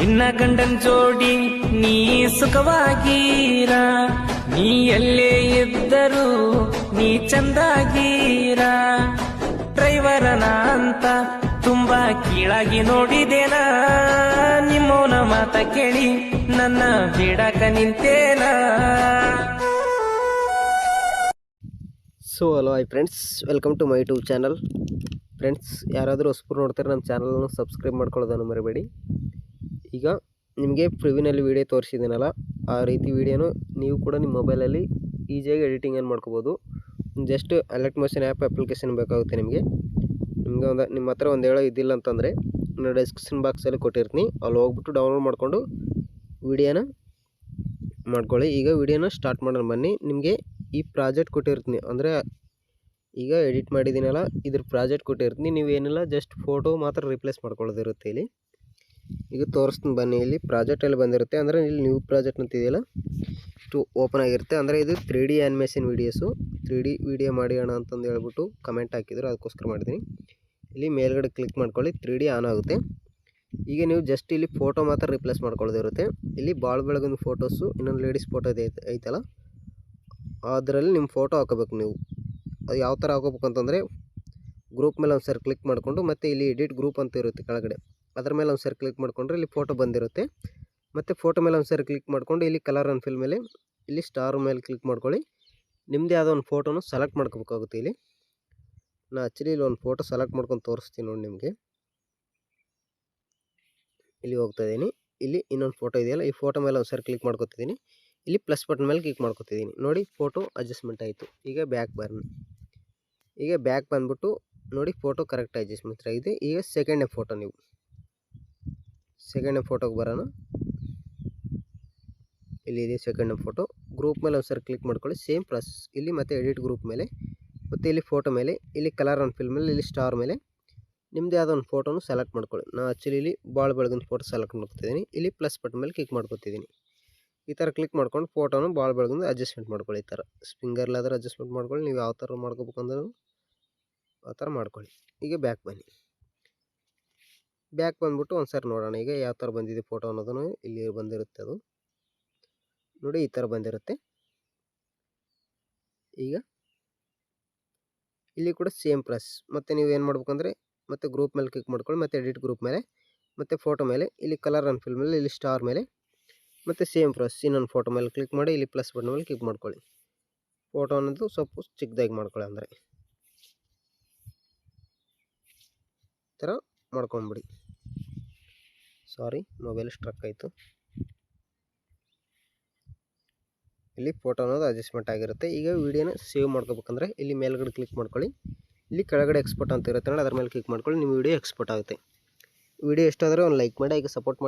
ನಿನ್ನ ಗಂಡನ್ ಜೋಡಿ ನೀ ಸುಖವಾಗೀರ, ನೀ ಎಲ್ಲೇ ಇದ್ದರೂ ನೀ ಚಂದಾಗೀರ. ಡ್ರೈವರನ ಅಂತ ತುಂಬಾ ಕೀಳಾಗಿ ನೋಡಿದೇನ? ನಿಮ್ಮೋನ ಮಾತ ಕೇಳಿ ನನ್ನ ಬಿಡಕ ನಿಂತೇನ? So hello I friends welcome to my YouTube channel friends ಯಾರಾದರೂ ಹೊಸಬ್ರು ನೋಡ್ತಾರೆ ನಮ್ಮ ಚಾನಲ್ನ ಸಬ್ಸ್ಕ್ರೈಬ್ ಮಾಡ್ಕೊಳ್ಳೋದನ್ನು ಮರಿಬೇಡಿ. ಈಗ ನಿಮಗೆ ಪ್ರಿವಿನಲ್ಲಿ ವೀಡಿಯೋ ತೋರಿಸಿದ್ದೀನಲ್ಲ, ಆ ರೀತಿ ವೀಡಿಯೋನು ನೀವು ಕೂಡ ನಿಮ್ಮ ಮೊಬೈಲಲ್ಲಿ ಈಸಿಯಾಗಿ ಎಡಿಟಿಂಗನ್ನು ಮಾಡ್ಕೋಬೋದು. Just Alight Motion app application ಬೇಕಾಗುತ್ತೆ ನಿಮಗೆ. ನಿಮಗೆ ಒಂದು, ನಿಮ್ಮ ಹತ್ರ ಒಂದು ಹೇಳೋ ಇದ್ದಿಲ್ಲ ಅಂತಂದರೆ ನಾನು ಡಿಸ್ಕ್ರಿಪ್ಷನ್ ಬಾಕ್ಸಲ್ಲಿ ಕೊಟ್ಟಿರ್ತೀನಿ. ಅಲ್ಲಿ ಹೋಗ್ಬಿಟ್ಟು ಡೌನ್ಲೋಡ್ ಮಾಡಿಕೊಂಡು ವಿಡಿಯೋನ ಮಾಡ್ಕೊಳ್ಳಿ. ಈಗ ವಿಡಿಯೋನ ಸ್ಟಾರ್ಟ್ ಮಾಡೋಣ ಬನ್ನಿ. ನಿಮಗೆ ಈ ಪ್ರಾಜೆಕ್ಟ್ ಕೊಟ್ಟಿರ್ತೀನಿ. ಅಂದರೆ ಈಗ ಎಡಿಟ್ ಮಾಡಿದ್ದೀನಲ್ಲ, ಇದ್ರ ಪ್ರಾಜೆಕ್ಟ್ ಕೊಟ್ಟಿರ್ತೀನಿ. ನೀವು ಏನಿಲ್ಲ ಜಸ್ಟ್ ಫೋಟೋ ಮಾತ್ರ ರಿಪ್ಲೇಸ್ ಮಾಡ್ಕೊಳ್ಳೋದಿರುತ್ತೆ ಇಲ್ಲಿ. ಈಗ ತೋರಿಸ್ತೀನಿ ಬನ್ನಿ ಇಲ್ಲಿ. ಪ್ರಾಜೆಕ್ಟ್ ಎಲ್ಲಿ ಬಂದಿರುತ್ತೆ. ಅಂದರೆ ಇಲ್ಲಿ ನ್ಯೂ ಪ್ರಾಜೆಕ್ಟ್ ಅಂತಿದೆಯಲ್ಲ ಇಷ್ಟು ಓಪನ್ ಆಗಿರುತ್ತೆ. ಅಂದರೆ ಇದು three D animation videos three D video ಮಾಡಿಯೋಣ ಅಂತಂದು ಹೇಳ್ಬಿಟ್ಟು ಕಮೆಂಟ್ ಹಾಕಿದ್ರು. ಅದಕ್ಕೋಸ್ಕರ ಮಾಡಿದ್ದೀನಿ. ಇಲ್ಲಿ ಮೇಲ್ಗಡೆ ಕ್ಲಿಕ್ ಮಾಡ್ಕೊಳ್ಳಿ. ತ್ರೀ ಡಿ ಆನ್ ಆಗುತ್ತೆ. ಈಗ ನೀವು ಜಸ್ಟ್ ಇಲ್ಲಿ ಫೋಟೋ ಮಾತ್ರ ರಿಪ್ಲೇಸ್ ಮಾಡ್ಕೊಳ್ಳೋದಿರುತ್ತೆ ಇಲ್ಲಿ ಭಾಳ ಬೆಳಗಿನ ಫೋಟೋಸು ಇನ್ನೊಂದು ಲೇಡೀಸ್ ಫೋಟೋ ಇದೆ ಐತಲ್ಲ? ಅದರಲ್ಲಿ ನಿಮ್ಮ ಫೋಟೋ ಹಾಕೋಬೇಕು ನೀವು. ಅದು ಯಾವ ಥರ ಹಾಕೋಬೇಕು ಅಂತಂದರೆ ಗ್ರೂಪ್ ಮೇಲೆ ಒಂದು ಸರಿ ಕ್ಲಿಕ್ ಮಾಡಿಕೊಂಡು ಮತ್ತು ಇಲ್ಲಿ ಎಡಿಟ್ ಗ್ರೂಪ್ ಅಂತ ಇರುತ್ತೆ ಕೆಳಗಡೆ. ಅದ್ರ ಮೇಲೆ ಒಂದು ಸರಿ ಕ್ಲಿಕ್ ಮಾಡಿಕೊಂಡ್ರೆ ಇಲ್ಲಿ ಫೋಟೋ ಬಂದಿರುತ್ತೆ. ಮತ್ತು ಫೋಟೋ ಮೇಲೆ ಒಂದು ಸರಿ ಕ್ಲಿಕ್ ಮಾಡಿಕೊಂಡು ಇಲ್ಲಿ ಕಲರ್ ಆ್ಯಂಡ್ ಫಿಲ್ ಮೇಲೆ ಇಲ್ಲಿ ಸ್ಟಾರ್ ಮೇಲೆ ಕ್ಲಿಕ್ ಮಾಡ್ಕೊಳ್ಳಿ. ನಿಮ್ಮದೇ ಆದ ಒಂದು ಫೋಟೋನು ಸೆಲೆಕ್ಟ್ ಮಾಡ್ಕೋಬೇಕಾಗುತ್ತೆ ಇಲ್ಲಿ. ನಾನು ಆ್ಯಕ್ಚುಲಿ ಇಲ್ಲಿ ಒಂದು ಫೋಟೋ ಸೆಲೆಕ್ಟ್ ಮಾಡ್ಕೊಂಡು ತೋರಿಸ್ತೀನಿ ನೋಡಿ ನಿಮಗೆ. ಇಲ್ಲಿ ಹೋಗ್ತಾ ಇದ್ದೀನಿ. ಇಲ್ಲಿ ಇನ್ನೊಂದು ಫೋಟೋ ಇದೆಯಲ್ಲ, ಈ ಫೋಟೋ ಮೇಲೆ ಒಂದು ಸರಿ ಕ್ಲಿಕ್ ಮಾಡ್ಕೊತಿದ್ದೀನಿ. ಇಲ್ಲಿ ಪ್ಲಸ್ ಬಟನ್ ಮೇಲೆ ಕ್ಲಿಕ್ ಮಾಡ್ಕೊತಿದ್ದೀನಿ. ನೋಡಿ ಫೋಟೋ ಅಡ್ಜಸ್ಟ್ಮೆಂಟ್ ಆಯಿತು. ಈಗ ಬ್ಯಾಕ್ ಬರ್ನ್ ಈಗ ಬ್ಯಾಕ್ ಬಂದ್ಬಿಟ್ಟು ನೋಡಿ ಫೋಟೋ ಕರೆಕ್ಟ್ ಅಡ್ಜಸ್ಟ್ಮೆಂಟ್ ಆಗಿದೆ. ಈಗ ಸೆಕೆಂಡ್ನೇ ಫೋಟೋ ನೀವು. ಸೆಕೆಂಡ್ನೇ ಫೋಟೋಗೆ ಬರೋಣ. ಇಲ್ಲಿ ಇದೆ ಸೆಕೆಂಡ್ ಫೋಟೋ ಗ್ರೂಪ್ ಮೇಲೆ ಒಂದು ಸರಿ ಕ್ಲಿಕ್ ಮಾಡ್ಕೊಳ್ಳಿ. ಸೇಮ್ ಪ್ಲಸ್ ಇಲ್ಲಿ ಮತ್ತು ಎಡಿಟ್ ಗ್ರೂಪ್ ಮೇಲೆ. ಮತ್ತು ಇಲ್ಲಿ ಫೋಟೋ ಮೇಲೆ. ಇಲ್ಲಿ ಕಲರ್ ಆನ್ ಫಿಲ್ ಮೇಲೆ, ಇಲ್ಲಿ ಸ್ಟಾರ್ ಮೇಲೆ. ನಿಮ್ಮದು ಯಾವುದೋ ಒಂದು ಫೋಟೋನು ಸೆಲೆಕ್ಟ್ ಮಾಡ್ಕೊಳ್ಳಿ. ನಾನು ಆ್ಯಕ್ಚುಲಿ ಇಲ್ಲಿ ಭಾಳ ಬೆಳಗಿನ ಫೋಟೋ ಸೆಲೆಕ್ಟ್ ಮಾಡ್ಕೊತಿದ್ದೀನಿ ಇಲ್ಲಿ ಪ್ಲಸ್ ಬಟನ್ ಮೇಲೆ ಕ್ಲಿಕ್ ಮಾಡ್ಕೊತಿದ್ದೀನಿ ಈ ಥರ ಕ್ಲಿಕ್ ಮಾಡ್ಕೊಂಡು ಫೋಟೋನು ಭಾಳ ಬೆಳಗಿಂದ ಅಡ್ಜಸ್ಟ್ಮೆಂಟ್ ಮಾಡ್ಕೊಳ್ಳಿ ಈ ಥರ ಸ್ಪಿಂಗರ್ಲಾದ್ರೂ ಅಡ್ಜಸ್ಟ್ಮೆಂಟ್ ಮಾಡ್ಕೊಳ್ಳಿ. ನೀವು ಯಾವ ಥರ ಮಾಡ್ಕೋಬೇಕಂದ್ರೂ ಆ ಥರ ಮಾಡ್ಕೊಳ್ಳಿ. ಈಗ ಬ್ಯಾಕ್ ಬನ್ನಿ. ಬ್ಯಾಕ್ ಬಂದ್ಬಿಟ್ಟು ಒಂದು ಸಾರಿ ನೋಡೋಣ. ಈಗ ಯಾವ ಥರ ಬಂದಿದೆ ಫೋಟೋ ಅನ್ನೋದನ್ನು ಇಲ್ಲಿ ಬಂದಿರುತ್ತೆ ಅದು. ನೋಡಿ ಈ ಥರ ಬಂದಿರುತ್ತೆ. ಈಗ ಇಲ್ಲಿ ಕೂಡ ಸೇಮ್ ಪ್ರೆಸ್ ಮತ್ತು ನೀವು ಏನು ಮಾಡ್ಬೇಕಂದ್ರೆ ಮತ್ತು ಗ್ರೂಪ್ ಮೇಲೆ ಕ್ಲಿಕ್ ಮಾಡ್ಕೊಳ್ಳಿ, ಮತ್ತು ಎಡಿಟ್ ಗ್ರೂಪ್ ಮೇಲೆ, ಮತ್ತು ಫೋಟೋ ಮೇಲೆ, ಇಲ್ಲಿ ಕಲರ್ ಆ್ಯಂಡ್ ಫಿಲ್ ಮೇಲೆ, ಇಲ್ಲಿ ಸ್ಟಾರ್ ಮೇಲೆ, ಮತ್ತು ಸೇಮ್ ಪ್ರೆಸ್ ಇನ್ನೊಂದು ಫೋಟೋ ಮೇಲೆ ಕ್ಲಿಕ್ ಮಾಡಿ, ಇಲ್ಲಿ ಪ್ಲಸ್ ಬಟನ್ ಮೇಲೆ ಕ್ಲಿಕ್ ಮಾಡ್ಕೊಳ್ಳಿ. ಫೋಟೋ ಅನ್ನೋದು ಸ್ವಲ್ಪ ಚಿಕ್ಕದಾಗಿ ಮಾಡ್ಕೊಳ್ಳಿ ಅಂದರೆ. ಈ ಥರ ಮಾಡ್ಕೊಂಬಿಡಿ. ಸಾರಿ ಮೊಬೈಲ್ ಸ್ಟ್ರಕ್ ಆಯಿತು. ಇಲ್ಲಿ ಫೋಟೋ ಅನ್ನೋದು ಅಡ್ಜಸ್ಟ್ಮೆಂಟ್ ಆಗಿರುತ್ತೆ. ಈಗ ವೀಡಿಯೋನ ಸೇವ್ ಮಾಡ್ಕೋಬೇಕಂದ್ರೆ ಇಲ್ಲಿ ಮೇಲ್ಗಡೆ ಕ್ಲಿಕ್ ಮಾಡ್ಕೊಳ್ಳಿ. ಇಲ್ಲಿ ಕೆಳಗಡೆ ಎಕ್ಸ್ಪೋರ್ಟ್ ಅಂತ ಇರುತ್ತೆ ನೋಡಿ, ಅದ್ರ ಮೇಲೆ ಕ್ಲಿಕ್ ಮಾಡ್ಕೊಳ್ಳಿ, ನಿಮ್ಮ ವೀಡಿಯೋ ಎಕ್ಸ್ಪೋರ್ಟ್ ಆಗುತ್ತೆ. ವೀಡಿಯೋ ಎಷ್ಟಾದರೂ ಒಂದು ಲೈಕ್ ಮಾಡಿ ಈಗ ಸಪೋರ್ಟ್